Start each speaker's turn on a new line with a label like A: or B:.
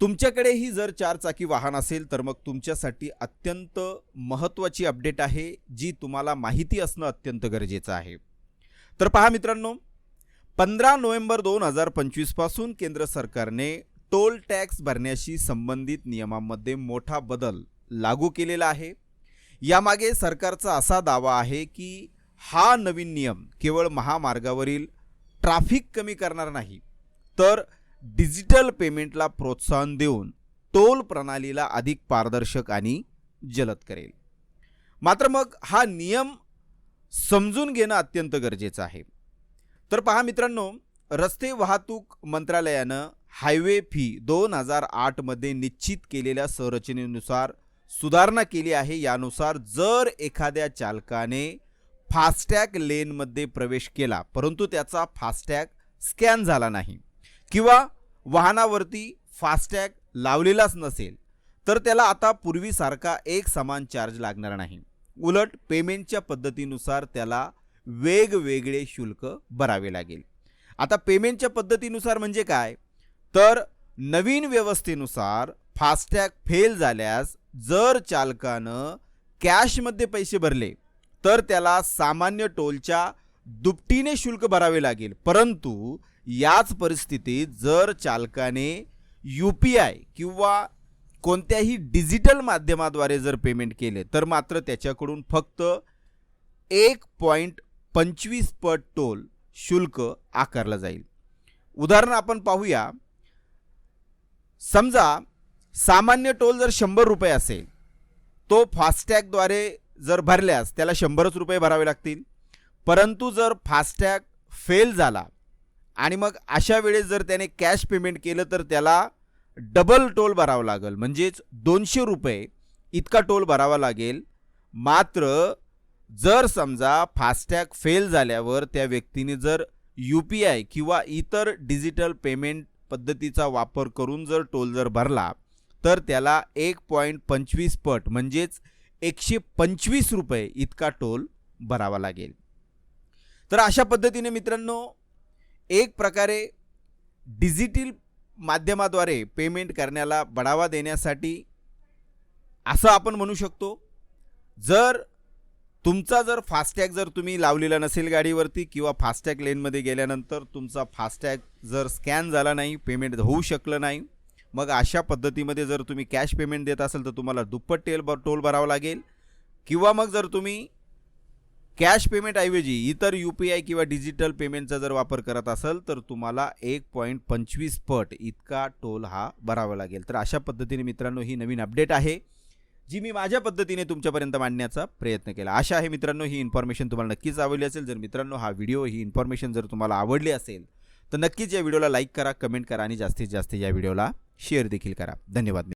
A: तुमच्याकडेही जर चारचाकी वाहन असेल तर मग तुमच्यासाठी अत्यंत महत्त्वाची अपडेट आहे जी तुम्हाला माहिती असणं अत्यंत गरजेचं आहे. तर पहा मित्रांनो पंधरा नोव्हेंबर दोन हजार पंचवीसपासून केंद्र सरकारने टोल टॅक्स भरण्याशी संबंधित नियमांमध्ये मोठा बदल लागू केलेला आहे. यामागे सरकारचा असा दावा आहे की हा नवीन नियम केवळ महामार्गावरील ट्राफिक कमी करणार नाही तर डिजिटल पेमेंटला प्रोत्साहन देऊन टोल प्रणालीला अधिक पारदर्शक आणि जलद करेल. मात्र मग हा नियम समजून घेणं अत्यंत गरजेचं आहे. तर पहा मित्रांनो रस्ते वाहतूक मंत्रालयानं हायवे फी दोन हजार आठमध्ये निश्चित केलेल्या संरचनेनुसार सुधारणा केली आहे. यानुसार जर एखाद्या चालकाने फास्टॅग लेनमध्ये प्रवेश केला परंतु त्याचा फास्टॅग स्कॅन झाला नाही. किंवा वाहनावरती फास्टॅग लावलेलाच नसेल तर त्याला आता पूर्वीसारखा एक समान चार्ज लागणार नाही. उलट पेमेंटच्या पद्धतीनुसार त्याला वेगवेगळे शुल्क भरावे लागेल. आता पेमेंटच्या पद्धतीनुसार म्हणजे काय? तर नवीन व्यवस्थेनुसार फास्टॅग फेल झाल्यास जर चालकानं कॅशमध्ये पैसे भरले तर त्याला सामान्य टोलच्या दुपटीने शुल्क भरावे लागेल. परंतु याच परिस्थितीत जर चालकाने यू पी आय किंवा कोणत्याही डिजिटल माध्यमाद्वारे जर पेमेंट केले तर मात्र त्याच्याकडून फक्त एक पॉईंट पंचवीस पट टोल शुल्क आकारलं जाईल. उदाहरण आपण पाहूया. समजा सामान्य टोल जर शंभर रुपये असेल तो फास्टॅगद्वारे जर भरल्यास त्याला शंभरच रुपये भरावे लागतील. परंतु जर फास्टॅग फेल झाला आणि मग अशा वेळेस जर त्याने कॅश पेमेंट केलं तर त्याला डबल टोल भरावा लागेल. म्हणजेच दोनशे रुपये इतका टोल भरावा लागेल. मात्र जर समजा फास्टॅग फेल झाल्यावर त्या व्यक्तीने जर यू पी आय किंवा इतर डिजिटल पेमेंट पद्धतीचा वापर करून जर टोल जर भरला तर त्याला एक पॉईंट पंचवीस पट म्हणजेच एकशे पंचवीस रुपये इतका टोल भरावा लागेल. तर अशा पद्धतीने मित्रांनो एक प्रकारे डिजिटल माध्यमाद्वारे पेमेंट करण्याला बढावा देण्यासाठी असं आपण म्हणू शकतो. जर तुमचा जर फास्टॅग जर तुम्ही लावलेला नसेल गाडीवरती किंवा फास्टॅग लेनमध्ये गेल्यानंतर तुमचा फास्टॅग जर स्कॅन झाला नाही पेमेंट होऊ शकलं नाही मग अशा पद्धतीमध्ये जर तुम्ही कॅश पेमेंट देत असाल तर तुम्हाला दुप्पट टेल ब टोल भरावा लागेल. किंवा मग जर तुम्ही कॅश पेमेंटऐवजी इतर यू पी आय किंवा डिजिटल पेमेंटचा जर वापर करत असाल तर तुम्हाला एक पॉईंट पंचवीस पट इतका टोल हा भरावा लागेल. तर अशा पद्धतीने मित्रांनो ही नवीन अपडेट आहे जी मी माझ्या पद्धतीने तुमच्यापर्यंत मांडण्याचा प्रयत्न केला. आशा आहे मित्रांनो ही इन्फॉर्मेशन तुम्हाला नक्कीच आवडली असेल. जर मित्रांनो हा व्हिडिओ ही इन्फॉर्मेशन जर तुम्हाला आवडली असेल तर नक्कीच या व्हिडिओला लाईक करा कमेंट करा आणि जास्तीत जास्त या व्हिडिओला शेअर देखील करा. धन्यवाद.